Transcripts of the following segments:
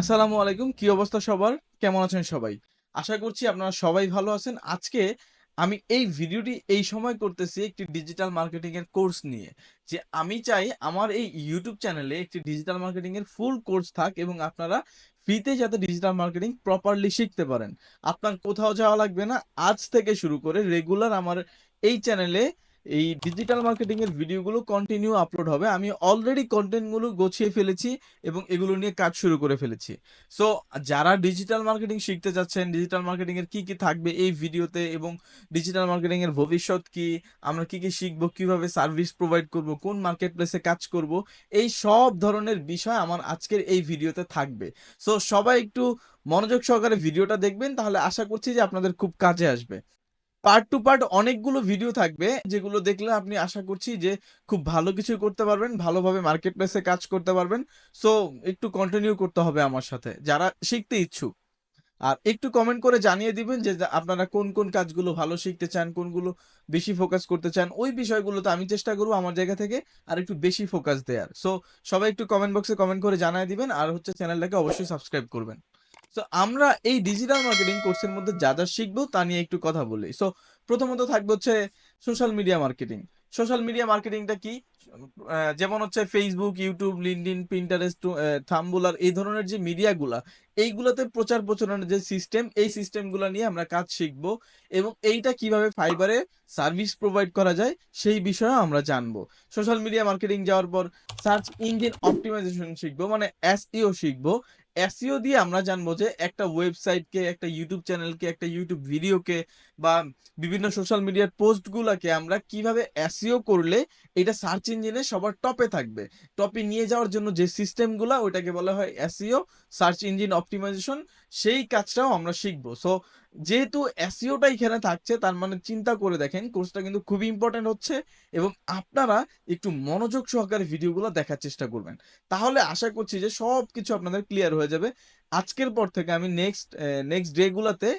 আসসালামু আলাইকুম, কি অবস্থা সবার? কেমন আছেন সবাই? আশা করছি আপনারা সবাই ভালো আছেন। আজকে আমি এই ভিডিওটি এই সময় করতেছি একটি ডিজিটাল মার্কেটিং এর কোর্স নিয়ে। যে আমি চাই আমার এই ইউটিউব চ্যানেলে একটি ডিজিটাল মার্কেটিং এর ফুল কোর্স থাক এবং আপনারা ফ্রিতে যাতে ডিজিটাল মার্কেটিং প্রপারলি শিখতে পারেন। আপনার কোথাও যাওয়া লাগবে না। আজ থেকে শুরু করে রেগুলার আমার এই চ্যানেলে এই ডিজিটাল মার্কেটিং এর ভিডিওগুলো কন্টিনিউ আপলোড হবে। আমি অলরেডি কন্টেন্টগুলো গুছিয়ে ফেলেছি এবং এগুলো নিয়ে কাজ শুরু করে ফেলেছি। সো যারা ডিজিটাল মার্কেটিং শিখতে যাচ্ছেন ডিজিটাল মার্কেটিং এর কি কি থাকবে এই ভিডিওতে এবং ডিজিটাল মার্কেটিং এর ভবিষ্যৎ কি, আমরা কি কি শিখব, কীভাবে সার্ভিস প্রোভাইড করব, কোন মার্কেট প্লেসে কাজ করব, এই সব ধরনের বিষয় আমার আজকের এই ভিডিওতে থাকবে। সো সবাই একটু মনোযোগ সহকারে ভিডিওটা দেখবেন, তাহলে আশা করছি যে আপনাদের খুব কাজে আসবে। পার্ট টু পার্ট অনেকগুলো ভিডিও থাকবে, যেগুলো দেখলে আপনি আশা করছি যে খুব ভালো কিছু করতে পারবেন, ভালোভাবে মার্কেট প্লেসে কাজ করতে পারবেন। সো একটু কন্টিনিউ করতে হবে আমার সাথে, যারা শিখতে ইচ্ছুক। আর একটু কমেন্ট করে জানিয়ে দিবেন যে, আপনারা কোন কোন কাজগুলো ভালো শিখতে চান, কোনগুলো বেশি ফোকাস করতে চান, ওই বিষয়গুলোতে আমি চেষ্টা করব আমার জায়গা থেকে আর একটু বেশি ফোকাস দেওয়ার। সো সবাই একটু কমেন্ট বক্সে কমেন্ট করে জানিয়ে দিবেন, আর হচ্ছে চ্যানেলটাকে অবশ্যই সাবস্ক্রাইব করবেন। সো আমরা এই ডিজিটাল মার্কেটিং কোর্সের মধ্যে যা যা শিখব তা নিয়ে একটু কথা বলি। সো প্রথমত থাকবে হচ্ছে social media marketing social media মার্কেটিংটা কি? যেমন হচ্ছে Facebook YouTube LinkedIn Pinterest Tumblr এই ধরনের যে মিডিয়াগুলা এইগুলোতে প্রচার প্রচারণের যে সিস্টেম এই সিস্টেমগুলো নিয়ে আমরা কাজ শিখব এবং এইটা কীভাবে ফাইবারে সার্ভিস প্রোভাইড করা যায়, সেই বিষয়ে আমরা জানব। সোশ্যাল মিডিয়া মার্কেটিং যাওয়ার পর সার্চ ইঞ্জিন অপটিমাইজেশন শিখব মানে এসইও শিখব। এসইও দিয়ে আমরা জানব যে একটা ওয়েবসাইটকে একটা ইউটিউব চ্যানেলকে একটা ইউটিউব ভিডিওকে বা বিভিন্ন সোশ্যাল মিডিয়ার পোস্টগুলোকে আমরা কীভাবে এসইও করলে এটা সার্চ ইঞ্জিনে সবার টপে থাকবে। টপে নিয়ে যাওয়ার জন্য যে সিস্টেমগুলো, ওইটাকে বলা হয় এসইও, সার্চ ইঞ্জিন অপটিমাইজেশন, সেই কাজটাও আমরা শিখব। সো, যেহেতু এসইওটা এখানে থাকছে, তার মানে চিন্তা করে দেখেন, কোর্সটা কিন্তু খুবই ইম্পর্টেন্ট হচ্ছে এবং আপনারা একটু মনোযোগ সহকারে ভিডিওগুলো দেখার চেষ্টা করবেন। তাহলে আশা করছি যে সব কিছু আপনাদের ক্লিয়ার হয়ে যাবে। আজকের পর থেকে আমি নেক্সট নেক্সট ডেগুলোতে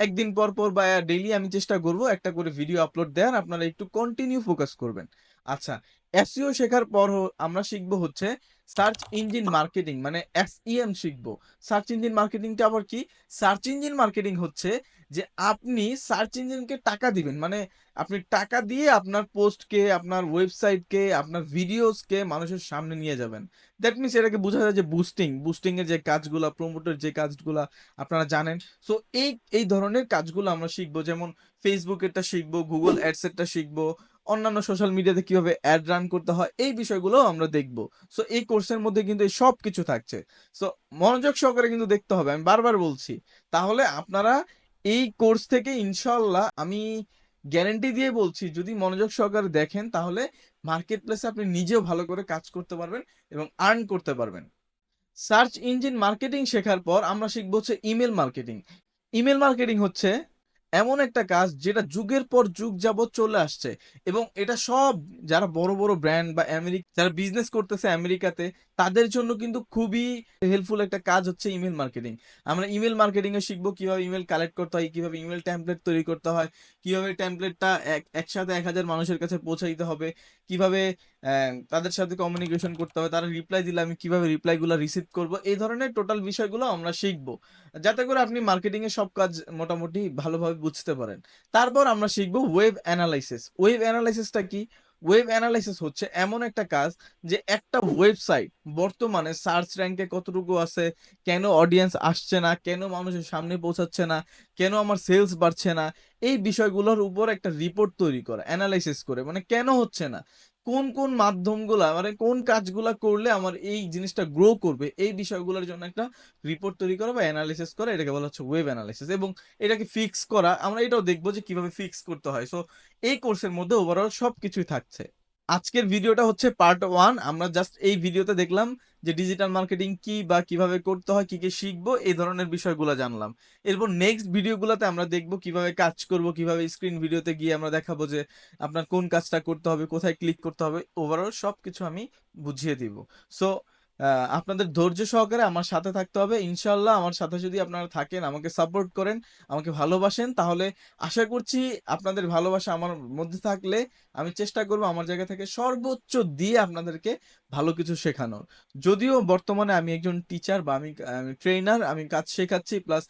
একদিন পর পর বা ডেইলি আমি চেষ্টা করব একটা করে ভিডিও আপলোড দেওয়ার। আপনারা একটু কন্টিনিউ ফোকাস করবেন। আচ্ছা এসইও শেখার পর আমরা শিখব হচ্ছে সার্চ ইঞ্জিন মার্কেটিং মানে এসইএম শিখব। সার্চ ইঞ্জিন মার্কেটিংটা আবার কি? সার্চ ইঞ্জিন মার্কেটিং হচ্ছে যে আপনি সার্চ ইঞ্জিনকে টাকা দিবেন মানে আপনি টাকা দিয়ে আপনার পোস্টকে আপনার ওয়েবসাইটকে আপনার ভিডিওসকে মানুষের সামনে নিয়ে যাবেন। দ্যাট মিনস এটাকে বোঝা যায় যে বুস্টিং বুস্টিং এর যে কাজগুলা প্রমোটের যে কাজগুলা আপনারা জানেন। সো এই এই ধরনের কাজগুলো আমরা শিখব, যেমন ফেসবুকেরটা শিখব গুগল অ্যাডসেরটা শিখব অন্যান্য সোশ্যাল মিডিয়াতে কীভাবে অ্যাড রান করতে হয়, এই বিষয়গুলো আমরা দেখব। সো এই কোর্সের মধ্যে কিন্তু এই সব কিছু থাকছে। সো মনোযোগ সহকারে কিন্তু দেখতে হবে, আমি বারবার বলছি। তাহলে আপনারা এই কোর্স থেকে ইনশাল্লাহ আমি গ্যারেন্টি দিয়ে বলছি, যদি মনোযোগ সহকারে দেখেন, তাহলে মার্কেট প্লেসে আপনি নিজেও ভালো করে কাজ করতে পারবেন এবং আর্ন করতে পারবেন। সার্চ ইঞ্জিন মার্কেটিং শেখার পর আমরা শিখব হচ্ছে ইমেল মার্কেটিং ইমেল মার্কেটিং হচ্ছে এমন একটা কাজ যেটা যুগের পর যুগ যাবত চলে আসছে। এবং এটা সব যারা বড় বড় ব্র্যান্ড বা আমেরিকা যারা বিজনেস করতেছে আমেরিকাতে তাদের জন্য কিন্তু খুবই হেল্পফুল একটা কাজ হচ্ছে ইমেল মার্কেটিং আমরা ইমেল মার্কেটিং এ শিখব কীভাবে ইমেল কালেক্ট করতে হয়, কীভাবে ইমেল টেমপ্লেট তৈরি করতে হয়, কীভাবে টেমপ্লেটটা একসাথে এক হাজার মানুষের কাছে পৌঁছাইতে হবে, কীভাবে তাদের সাথে কমিউনিকেশন করতে হবে, তারা রিপ্লাই দিলে আমি কীভাবে রিপ্লাইগুলো রিসিভ করব, এই ধরনের টোটাল বিষয়গুলো আমরা শিখব। যাতে করে আপনি মার্কেটিং এর সব কাজ মোটামুটি ভালোভাবে বুঝতে পারেন। তারপর আমরা শিখব ওয়েব অ্যানালাইসিস ওয়েব অ্যানালাইসিসটা কি? ওয়েব অ্যানালাইসিস হচ্ছে এমন একটা কাজ যে একটা ওয়েবসাইট বর্তমানে সার্চ র্যাঙ্কে কতটুকু আছে, কেন অডিয়েন্স আসছে না, কেন মানুষের সামনে পৌঁছাচ্ছে না, কেন আমার সেলস বাড়ছে না, এই বিষয়গুলোর উপর একটা রিপোর্ট তৈরি করা অ্যানালাইসিস করে। মানে কেন হচ্ছে না? কোন কোন মাধ্যমগুলা মানে কোন কাজগুলা করলে আমার এই জিনিসটা গ্রো করবে, এই বিষয়গুলোর জন্য একটা রিপোর্ট তৈরি করা বা অ্যানালিসিস করা, এটাকে বলা হচ্ছে ওয়েব অ্যানালিসিস এবং এটাকে ফিক্স করা, আমরা এটাও দেখব যে কীভাবে ফিক্স করতে হয়। সো এই কোর্সের মধ্যে ওভারঅল সব কিছুই থাকছে। আজকের ভিডিওটা হচ্ছে পার্ট ওয়ান আমরা জাস্ট এই ভিডিওতে দেখলাম যে ডিজিটাল মার্কেটিং কি বা কীভাবে করতে হয়, কি কি শিখব, এই ধরনের বিষয়গুলো জানলাম। এরপর নেক্সট ভিডিওগুলোতে আমরা দেখব কীভাবে কাজ করব, কীভাবে স্ক্রিন ভিডিওতে গিয়ে আমরা দেখাবো যে আপনার কোন কাজটা করতে হবে, কোথায় ক্লিক করতে হবে। ওভারঅল সব কিছু আমি বুঝিয়ে দিব। সো আপনাদের ধৈর্য সহকারে আমার সাথে থাকতে হবে। ইনশাল্লাহ আমার সাথে যদি আপনারা থাকেন, আমাকে সাপোর্ট করেন, আমাকে ভালোবাসেন, তাহলে আশা করছি আপনাদের ভালোবাসা আমার মধ্যে থাকলে আমি চেষ্টা করব আমার জায়গা থেকে সর্বোচ্চ দিয়ে আপনাদেরকে ভালো কিছু শেখানোর। যদিও বর্তমানে আমি একজন টিচার বা আমি ট্রেনার আমি কাজ শেখাচ্ছি প্লাস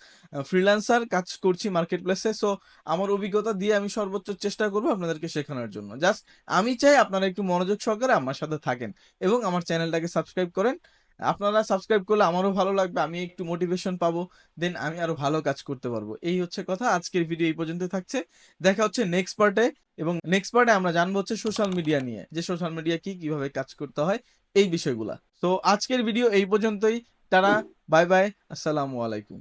ফ্রিল্যান্সার কাজ করছি মার্কেট প্লেসে সো আমার অভিজ্ঞতা দিয়ে আমি সর্বোচ্চ চেষ্টা করব আপনাদেরকে শেখানোর জন্য। জাস্ট আমি চাই আপনারা একটু মনোযোগ সহকারে আমার সাথে থাকেন এবং আমার চ্যানেলটাকে সাবস্ক্রাইব করেন। আপনারা সাবস্ক্রাইব করলে আমারও ভালো লাগবে, আমি একটু মোটিভেশন পাবো দেন আমি আরও ভালো কাজ করতে পারব। এই হচ্ছে কথা, আজকের ভিডিও এই পর্যন্ত থাকছে। দেখা হচ্ছে নেক্সট পার্টে এবং নেক্সট পার্টে আমরা জানব হচ্ছে সোশ্যাল মিডিয়া নিয়ে, যে সোশ্যাল মিডিয়া কি, কীভাবে কাজ করতে হয়, এই বিষয়গুলা। তো আজকের ভিডিও এই পর্যন্তই তারা বাই বাই আসসালামু আলাইকুম।